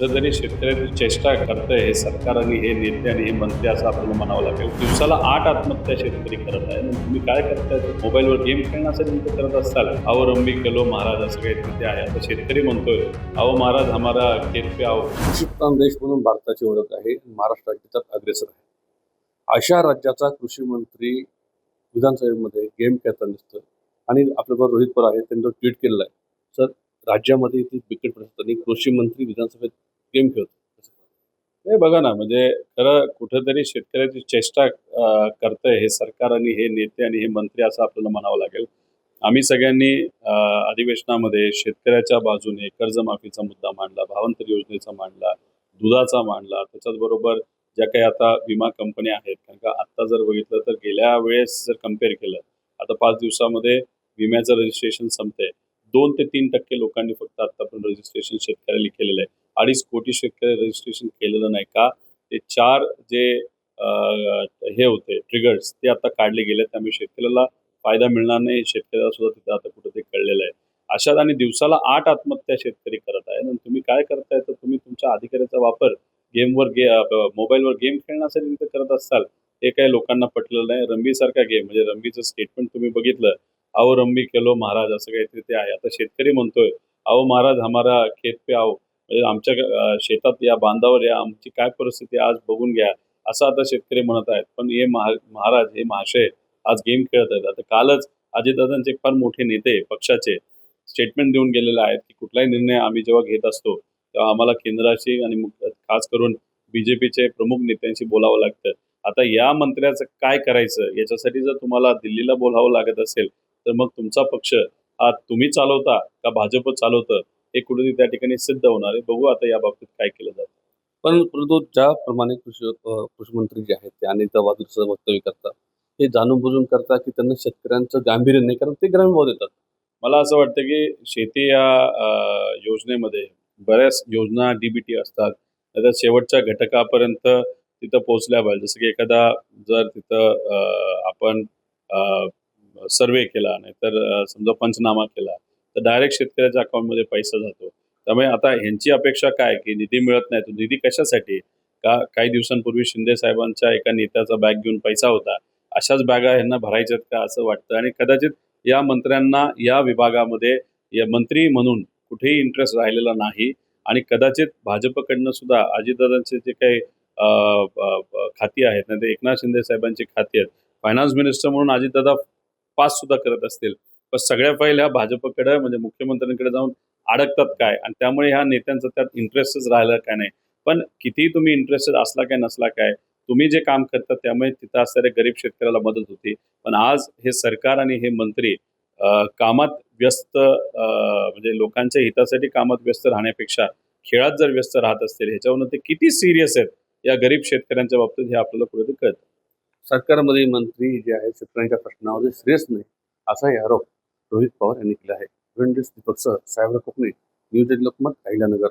कुठेतरी शेतकऱ्याची चेष्टा करतंय हे सरकार आणि हे नेते आणि हे मंत्री असं आपल्याला म्हणावं लागेल. दिवसाला आठ आत्महत्या शेतकरी करत आहे. मग तुम्ही काय करताय? मोबाईलवर गेम खेळण्यासाठी तुमचं करत असताल अहो रंबी केलो महाराज असं काही तिथे आहे. आता शेतकरी म्हणतोय अहो महाराज हमारा खेत पे आहो. कृषीप्रधान देश म्हणून भारताची ओळख आहे. महाराष्ट्र राज्यात अग्रेसर आहे. अशा राज्याचा कृषी मंत्री विधानसभेमध्ये गेम खेळताना दिसतं आणि आपल्याबरोबर रोहित पवार आहे. त्यांनी ट्विट केलेलं आहे. सर राज्यामध्ये ती बिकट परिस्थिती आणि कृषी मंत्री विधानसभेत गेम खेळतो हे बघा ना म्हणजे खरं कुठेतरी शेतकऱ्याची चेष्टा करतंय हे सरकार आणि हे नेते आणि हे मंत्री असं आपल्याला म्हणावं लागेल. आम्ही सगळ्यांनी अधिवेशनामध्ये शेतकऱ्याच्या बाजूने कर्जमाफीचा मुद्दा मांडला भावांतर योजनेचा मांडला दुधाचा मांडला. त्याच्याच बरोबर ज्या काही आता विमा कंपन्या आहेत कारण का आत्ता जर बघितलं तर गेल्या वेळेस जर कंपेअर केलं आता पाच दिवसामध्ये विम्याचं रजिस्ट्रेशन संपतंय. दोन ते तीन टक्के लोकांनी फक्त आतापर्यंत रजिस्ट्रेशन शेतकऱ्याला केलेलं आहे. अडीच कोटी शेतकरी रजिस्ट्रेशन केलेलं नाही का? ते चार जे हे होते ट्रिगर्स ते आता काढले गेले त्यामुळे शेतकऱ्याला फायदा मिळणार नाही. शेतकऱ्याला सुद्धा तिथं आता कुठं ते कळलेलं आहे. अशात आणि दिवसाला आठ आत्महत्या शेतकरी करत आहे. आणि तुम्ही काय करताय? तर तुम्ही तुमच्या अधिकाऱ्याचा वापर गेमवर गे मोबाईलवर गेम खेळण्यासाठी तिथं करत असाल हे काही लोकांना पटलेलं नाही. रंबीसारखा गेम म्हणजे रंबीचं स्टेटमेंट तुम्ही बघितलं. अवरंबी केलो महाराज असं काहीतरी ते आहे. आता शेतकरी म्हणतोय अहो महाराज हमारा खेत पे आओ. म्हणजे आमच्या शेतात या बांधावर या आमची काय परिस्थिती आज बघून घ्या. असं आता शेतकरी म्हणत आहेत. पण हे महा महाराज हे महाशय आज गेम खेळत आहेत. आता कालच अजितदादांचे फार मोठे नेते पक्षाचे स्टेटमेंट देऊन गेलेले आहेत की कुठलाही निर्णय आम्ही जेव्हा घेत असतो तेव्हा आम्हाला केंद्राशी आणि खास करून बीजेपीचे प्रमुख नेत्यांशी बोलावं लागतं. आता या मंत्र्याचं काय करायचं? याच्यासाठी जर तुम्हाला दिल्लीला बोलावं लागत असेल तर मग तुमचा पक्ष हा तुम्ही चालवता का भाजप चालवतं हे कुठेतरी त्या ठिकाणी सिद्ध होणार आहे. बघू आता या बाबतीत काय केलं जातं. पण परंतु ज्याप्रमाणे कृषी कृषी मंत्री जे आहेत ते अनेकदा वादूचं वक्तव्य करतात हे जाणून बुजून करतात की त्यांना शेतकऱ्यांचं गांभीर्य नाही कारण ते ग्रामीण भाव देतात. मला असं वाटतं की शेती या योजनेमध्ये बऱ्याच योजना डीबीटी असतात. त्याच्यात शेवटच्या घटकापर्यंत तिथं पोहोचल्या पाहिजे. जसं की एखादा जर तिथं आपण सर्वे केला नाहीतर समजा पंचनामा केला तर डायरेक्ट शेतकऱ्याच्या अकाउंटमध्ये पैसा जातो. त्यामुळे आता ह्यांची अपेक्षा काय की निधी मिळत नाही तो निधी कशासाठी का काही दिवसांपूर्वी शिंदे साहेबांच्या एका नेत्याचा बॅग घेऊन पैसा होता अशाच बॅगा ह्यांना भरायच्यात का असं वाटतं? आणि कदाचित या मंत्र्यांना या विभागामध्ये या मंत्री म्हणून कुठेही इंटरेस्ट राहिलेला नाही आणि कदाचित भाजपकडनं सुद्धा अजितदादांचे जे काही खाती आहेत ना ते एकनाथ शिंदे साहेबांची खाती आहेत फायनान्स मिनिस्टर म्हणून अजितदादा पास सुद्धा करत असतील. पण सगळ्या फाईल ह्या भाजपकडे म्हणजे मुख्यमंत्र्यांकडे जाऊन अडकतात काय? आणि त्यामुळे ह्या नेत्यांचा त्यात इंटरेस्टच राहिला काय नाही. पण कितीही तुम्ही इंटरेस्टेड असला काय नसला काय तुम्ही जे काम करता त्यामुळे तिथं असणाऱ्या गरीब शेतकऱ्याला मदत होती. पण आज हे सरकार आणि हे मंत्री कामात व्यस्त म्हणजे लोकांच्या हितासाठी कामात व्यस्त राहण्यापेक्षा खेळात जर व्यस्त राहत असतील ह्याच्यावरून ते किती सिरियस आहेत या गरीब शेतकऱ्यांच्या बाबतीत हे आपल्याला कुठेतरी कळतं. सरकारमध्ये मंत्री जे आहेत शेतकऱ्यांच्या प्रश्नावर श्रेयस नाही असाही आरोप रोहित पवार यांनी केला आहे. दीपक सह साहेबराव कोकणे न्यूज एट लोकमत अहिल्यानगर.